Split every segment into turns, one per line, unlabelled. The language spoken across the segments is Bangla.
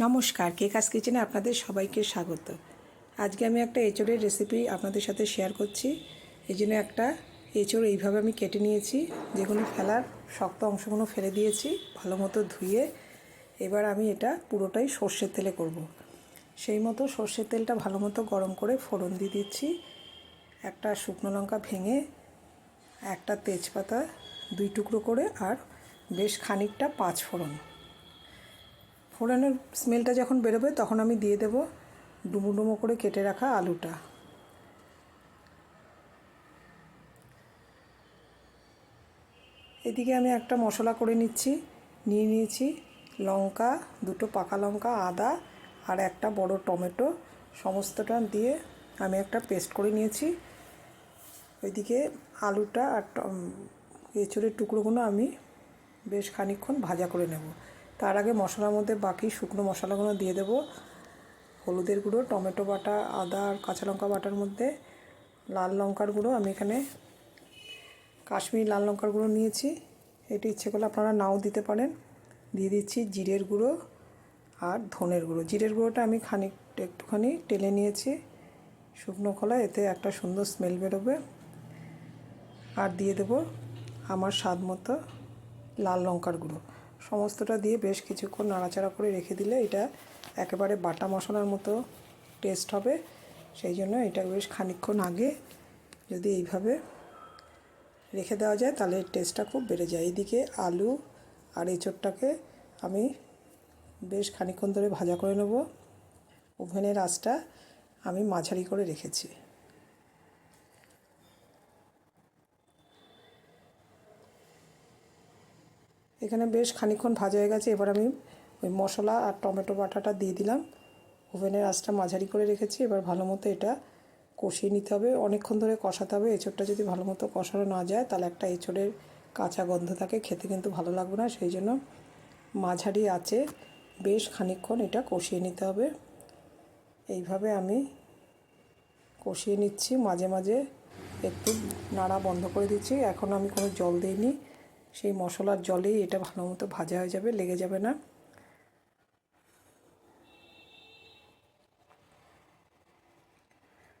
নমস্কার কেকাস কিচেনে আপনাদের সবাইকে স্বাগত। আজকে আমি একটা এঁচড়ের রেসিপি আপনাদের সাথে শেয়ার করছি। এই জন্য একটা এঁচড় এইভাবে আমি কেটে নিয়েছি, যেগুলো ফেলার শক্ত অংশগুলো ফেলে দিয়েছি, ভালো মতো ধুয়ে। এবার আমি এটা পুরোটাই সর্ষের তেলে করব। সেই মতো সর্ষের তেলটা ভালো মতো গরম করে ফোড়ন দিয়ে দিচ্ছি। একটা শুকনো লঙ্কা ভেঙে একটা তেজপাতা দুই টুকরো করে আর বেশ খানিকটা পাঁচ ফোড়ন। ফোড়নের স্মেলটা যখন বেরোবে, তখন আমি দিয়ে দেব ডুমো ডুমো করে কেটে রাখা আলুটা। এদিকে আমি একটা মশলা করে নিচ্ছি, নিয়ে নিয়েছি লঙ্কা, দুটো পাকা লঙ্কা, আদা আর একটা বড় টমেটো। সমস্তটা দিয়ে আমি একটা পেস্ট করে নিয়েছি। ওইদিকে আলুটা আর এঁচড়ের টুকরোগুলো আমি বেশ খানিকক্ষণ ভাজা করে নেব। তার আগে মশলার মধ্যে বাকি শুকনো মশলাগুলো দিয়ে দেব। হলুদের গুঁড়ো, টমেটো বাটা, আদা আর কাঁচা লঙ্কা বাটার মধ্যে লাল লঙ্কার গুঁড়ো আমি এখানে কাশ্মীরি লাল লঙ্কার গুঁড়ো নিয়েছি। এটি ইচ্ছে করলে আপনারা নাও দিতে পারেন। দিয়ে দিচ্ছি জিরের গুঁড়ো আর ধনের গুঁড়ো। জিরের গুঁড়োটা আমি খানিক, একটুখানি টেলে নিয়েছি শুকনো খোলা, এতে একটা সুন্দর স্মেল বেরোবে। আর দিয়ে দেব আমার স্বাদ মতো লাল লঙ্কার গুঁড়ো। সমস্তটা দিয়ে বেশ কিছুক্ষণ নাড়াচাড়া করে রেখে দিলে এটা একেবারে বাটা মশলার মতো টেস্ট হবে। সেই জন্য এটা বেশ খানিকক্ষণ আগে যদি এইভাবে রেখে দেওয়া যায়, তাহলে টেস্টটা খুব বেড়ে যায়। এদিকে আলু আর এঁচড়টাকে আমি বেশ খানিকক্ষণ ধরে ভাজা করে নেব। ওভেনের আঁচটা আমি মাঝারি করে রেখেছি। এখানে বেশ খানিকক্ষণ ভাজা হয়ে গেছে। এবার আমি ওই মশলা আর টমেটো বাটাটা দিয়ে দিলাম। ওভেনের আঁচটা মাঝারি করে রেখেছি। এবার ভালো মতো এটা কষিয়ে নিতে হবে। অনেকক্ষণ ধরে কষাতে হবে। এঁচড়টা যদি ভালো মতো কষানো না যায়, তাহলে একটা এঁচড়ের কাঁচা গন্ধ থাকে। খেতে কিন্তু ভালো লাগবে না। সেই জন্য মাঝারি আছে বেশ খানিকক্ষণ এটা কষিয়ে নিতে হবে। এইভাবে আমি কষিয়ে নিচ্ছি। মাঝে মাঝে একটু নাড়া বন্ধ করে দিচ্ছি। এখন আমি কোনো জল দিইনি। সেই মশলার জলেই এটা ভালো মতো ভাজা হয়ে যাবে, লেগে যাবে না।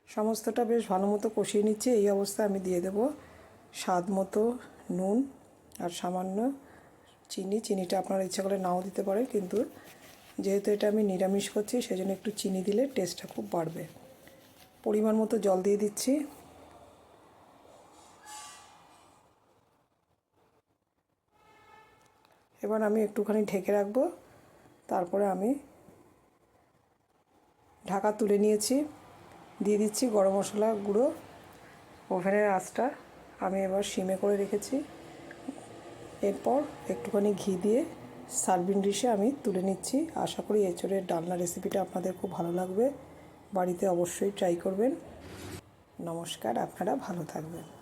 সমস্তটা বেশ ভালো মতো কষিয়ে নিচ্ছে, এই অবস্থায় আমি দিয়ে দেব স্বাদ মতো নুন আর সামান্য চিনি। চিনিটা আপনারা ইচ্ছা করে নাও দিতে পারে, কিন্তু যেহেতু এটা আমি নিরামিষ করছি, সেজন্য একটু চিনি দিলে টেস্টটা খুব বাড়বে। পরিমাণ মতো জল দিয়ে দিচ্ছি। এবার আমি একটুখানি ঢেকে রাখব। তারপরে আমি ঢাকা তুলে নিয়েছি। দিয়ে দিচ্ছি গরম মশলা গুঁড়ো। ওভেনের আঁচটা আমি এবার সিমে করে রেখেছি। এরপর একটুখানি ঘি দিয়ে সার্ভিং ডিশে আমি তুলে নিচ্ছি। আশা করি এঁচড়ের ডালনা রেসিপিটা আপনাদের খুব ভালো লাগবে। বাড়িতে অবশ্যই ট্রাই করবেন। নমস্কার, আপনারা ভালো থাকবেন।